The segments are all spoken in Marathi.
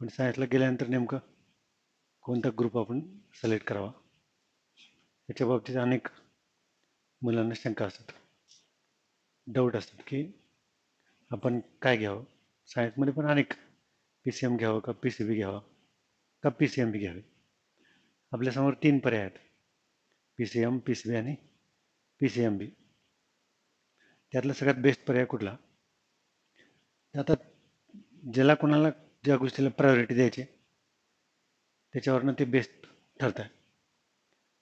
पण सायन्सला गेल्यानंतर नेमकं कोणता ग्रुप आपण सिलेक्ट करावा? याच्या बाबतीत अनेक मुलांना शंका असतात. डाऊट असतात की आपण काय घ्यावं? सायन्समध्ये पण अनेक पी सी एम घ्यावं का पी सी बी घ्यावा का पी सी एम बी घ्यावे? आपल्यासमोर तीन पर्याय आहेत. P C M P C B आणि पी सी एम बी त्यातला सगळ्यात बेस्ट पर्याय कुठला? आता ज्याला कोणाला ज्या गोष्टीला प्रायोरिटी द्यायची त्याच्यावरनं ते बेस्ट ठरतं आहे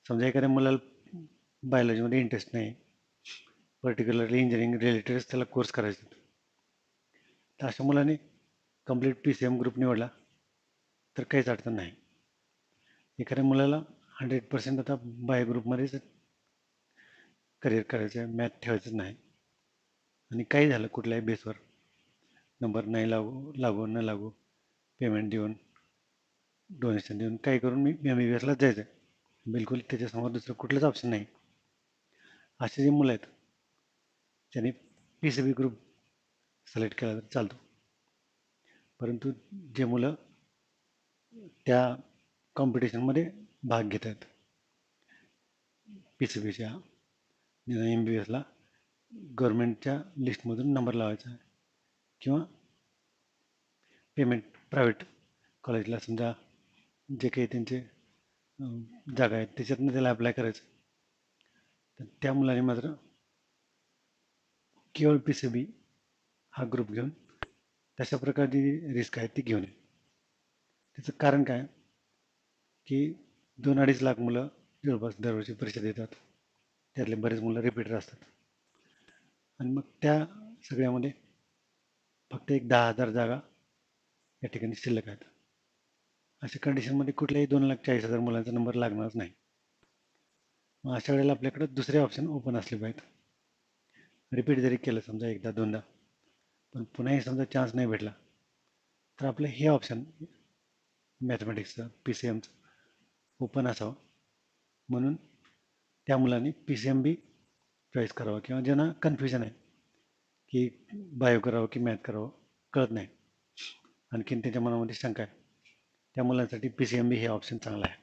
समजा एखाद्या मुलाला बायोलॉजीमध्ये इंटरेस्ट नाही पर्टिक्युलरली इंजिनिअरिंग रिलेटेडच त्याला कोर्स करायचे तर अशा मुलाने complete P C M group निवडला तर काहीच अडचण नाही. एखाद्या मुलाला हंड्रेड पर्सेंट आता बायो ग्रुपमध्येच करिअर करायचं आहे मॅथ ठेवायचं नाही. आणि काही झालं कुठल्याही बेसवर नंबर नाही लागू लागू न लागू. पेमेंट देऊन डोनेशन देऊन काही करून मी एम बी बी एसलाच जायचं. आहे बिलकुल त्याच्यासमोर दुसरं कुठलंच ऑप्शन नाही. असे जे मुलं आहेत त्यांनी P C B group select केला तर चालतो. परंतु जे मुलं त्या कॉम्पिटिशनमध्ये भाग घेत आहेत पी सी बीच्या एम बी बी एसला गव्हर्मेंटच्या लिस्टमधून नंबर लावायचा आहे किंवा पेमेंट प्रायव्हेट कॉलेजला समजा जे काही त्यांचे जागा आहेत त्याच्यातनं त्याला अप्लाय करायचं. तर त्या मुलाने मात्र केवळ पी सी बी हा ग्रुप घेऊन तशा प्रकारची रिस्क आहे ती घेऊन ये त्याचं कारण काय? की दोन अडीच लाख मुलं जवळपास दरवर्षी परीक्षा देतात. त्यातले बरेच मुलं रिपीटर असतात. आणि मग त्या सगळ्यामध्ये फक्त एक दहा हजार जागा या ठिकाणी शिल्लक आहेत. अशा कंडिशनमध्ये कुठल्याही दोन लाख चाळीस हजार मुलांचा नंबर लागणारच नाही. मग अशा वेळेला आपल्याकडे दुसरे ऑप्शन ओपन असले पाहिजेत. रिपीट जरी केलं समजा एकदा दोनदा पण पुन्हाही समजा चान्स नाही भेटला तर आपलं हे ऑप्शन मॅथमॅटिक्सचं पी सी एमचं ओपन असावं. म्हणून त्या मुलांनी P C M B choice करावं किंवा ज्यांना कन्फ्युजन आहे की बायो करावं की मॅथ करावं कळत नाही. आणखीन त्याच्या मनामध्ये शंका आहे. त्या मुलांसाठी पी सी एम बी हे ऑप्शन चांगलं आहे.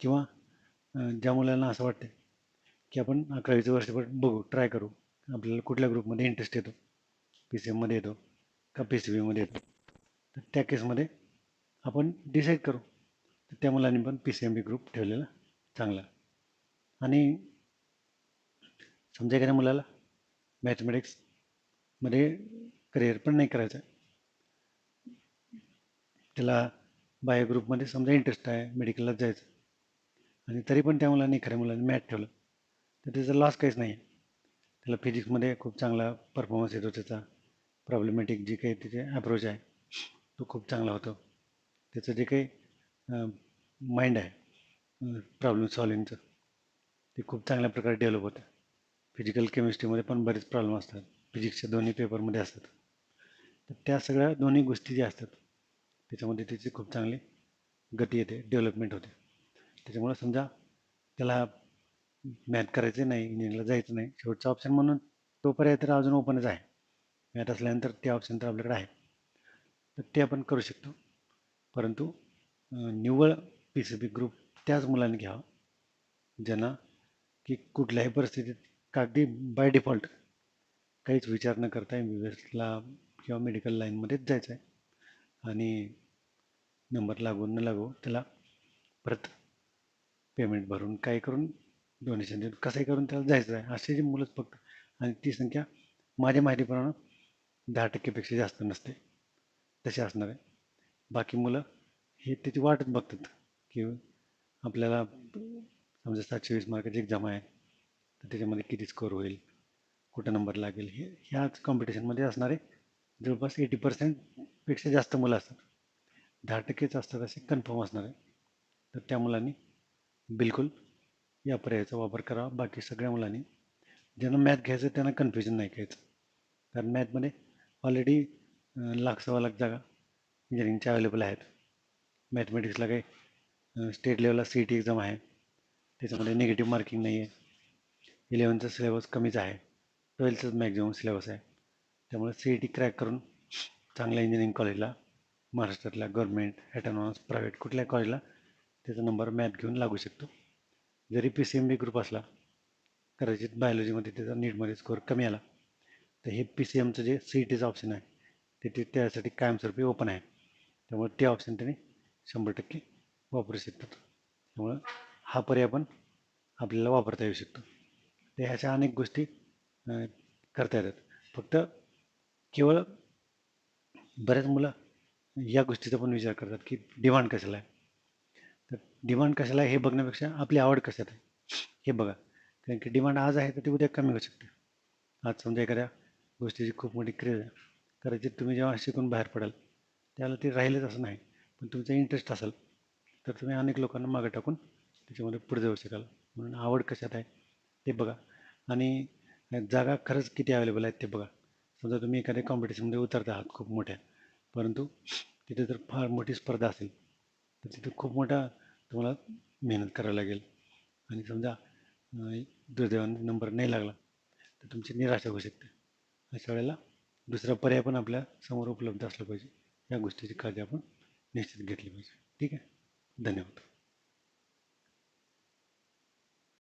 किंवा ज्या मुलांना असं वाटतं की आपण अकरावीचं वर्षभर बघू ट्राय करू. आपल्याला कुठल्या ग्रुपमध्ये इंटरेस्ट येतो? पी सी एममध्ये येतो का पी सी बीमध्ये येतो? तर त्या केसमध्ये आपण डिसाईड करू. तर त्या मुलांनी पण P C M B group ठेवलेला चांगला. आणि समजा एखाद्या मुलाला मॅथमॅटिक्समध्ये करिअर पण नाही करायचं त्याला बायो ग्रुपमध्ये समजा इंटरेस्ट आहे मेडिकललाच जायचं. आणि तरी पण त्या मुलांनी खऱ्या मुलांनी मॅथ ठेवलं. तर त्याचा लॉस काहीच नाही आहे त्याला फिजिक्समध्ये खूप चांगला परफॉर्मन्स येतो त्याचा प्रॉब्लेमॅटिक जे काही त्याचे अप्रोच आहे तो खूप चांगला होतो. त्याचं जे काही माइंड आहे प्रॉब्लेम सॉल्विंगचं ते खूप चांगल्या प्रकारे डेव्हलप होतं. फिजिकल केमिस्ट्रीमध्ये पण बरेच प्रॉब्लेम असतात. फिजिक्सच्या दोन्ही पेपरमध्ये असतात. तर त्या सगळ्या दोन्ही गोष्टी ज्या असतात त्याच्यामध्ये त्याची खूप चांगली गती येते डेव्हलपमेंट होते. त्याच्यामुळं समजा त्याला मॅथ करायचं नाही इंजिनिअरिंगला जायचं नाही शेवटचा ऑप्शन म्हणून तो पर्याय तर अजून ओपनच आहे. मॅथ असल्यानंतर ते ऑप्शन तर आपल्याकडे आहे. तर ते आपण करू शकतो. परंतु निव्वळ पी सी बी ग्रुप त्याच मुलांनी घ्यावा. ज्यांना की कुठल्याही परिस्थितीत कागदी बाय डिफॉल्ट काहीच विचार न करता एम बी बी एसला किंवा मेडिकल लाईनमध्येच जायचं आहे आणि नंबर लागू न लागू त्याला परत पेमेंट भरून काही करून डोनेशन देऊन कसंही करून त्याला जायचं आहे. असे जे मुलंच फक्त आणि ती संख्या माझ्या माहितीप्रमाणे दहा टक्केपेक्षा जास्त नसते. तसे असणार आहे. बाकी मुलं हे त्याची वाटच बघतात की आपल्याला समजा सातशे वीस मार्काची एक्झाम आहे. तर त्याच्यामध्ये किती स्कोअर होईल? कुठं नंबर लागेल? हे ह्याच कॉम्पिटिशनमध्ये असणारे जवळपास एटी पर्सेंटपेक्षा जास्त मुलं असतात. दहा टक्केच असतात असे कन्फर्म असणार आहे. तर त्या मुलांनी बिलकुल या पर्यायाचा वापर करावा बाकी सगळ्या मुलांनी ज्यांना मॅथ घ्यायचं त्यांना कन्फ्युजन नाही घ्यायचं. कारण मॅथमध्ये ऑलरेडी लाख सव्वा लाख जागा इंजिनिअरिंगच्या अवेलेबल आहेत. मॅथमॅटिक्सला काही स्टेट लेवलला सी ई टी एक्झाम आहे. त्याच्यामध्ये निगेटिव्ह मार्किंग नाही आहे इलेवनचा सिलेबस कमीच आहे. ट्वेल्थचाच मॅक्झिमम सिलेबस आहे. त्यामुळे सी ई टी क्रॅक करून चांगल्या इंजिनिअरिंग कॉलेजला महाराष्ट्रातल्या गव्हर्मेंट ॲटॉनॉमस प्रायव्हेट कुठल्या कॉलेजला त्याचा नंबर मॅथ घेऊन लागू शकतो. जरी P C M B group असला कदाचित बायोलॉजीमध्ये त्याचा नीटमध्ये स्कोअर कमी आला तर हे पी सी एमचं जे सी ई टीचं ऑप्शन आहे ते ते त्यासाठी कायमस्वरूपी ओपन आहे. त्यामुळे ते ऑप्शन त्यांनी शंभर टक्के वापरू शकतात. त्यामुळं हा पर्याय पण आपल्याला वापरता येऊ शकतो. तर ह्याच्या अनेक गोष्टी करता येतात. फक्त केवळ बऱ्याच मुलं या गोष्टीचा पण विचार करतात की डिमांड कशाला आहे? तर डिमांड कशाला आहे हे बघण्यापेक्षा आपली आवड कशात आहे? हे बघा. कारण की डिमांड आज आहे तर ती उद्या कमी होऊ शकते. आज समजा एखाद्या गोष्टीची खूप मोठी क्रेज आहे. कदाचित तुम्ही जेव्हा शिकून बाहेर पडाल त्याला ते राहिलंच असं नाही. पण तुमचा इंटरेस्ट असेल तर तुम्ही अनेक लोकांना मागं टाकून त्याच्यामध्ये पुढे जाऊ शकाल. म्हणून आवड कशात आहे ते बघा. आणि जागा खरंच किती अवेलेबल आहेत ते बघा. समजा तुम्ही एखाद्या कॉम्पिटिशनमध्ये उतरता आहात खूप मोठ्या परंतु तिथे जर फार मोठी स्पर्धा असेल तर तिथे खूप मोठा तुम्हाला मेहनत करावी लागेल. आणि समजा दुर्दैवाने नंबर नाही लागला तर तुमची निराशा होऊ शकते. अशा वेळेला दुसरा पर्याय पण आपल्यासमोर उपलब्ध असला पाहिजे. या गोष्टीची काळजी आपण निश्चित घेतली पाहिजे. ठीक आहे? धन्यवाद.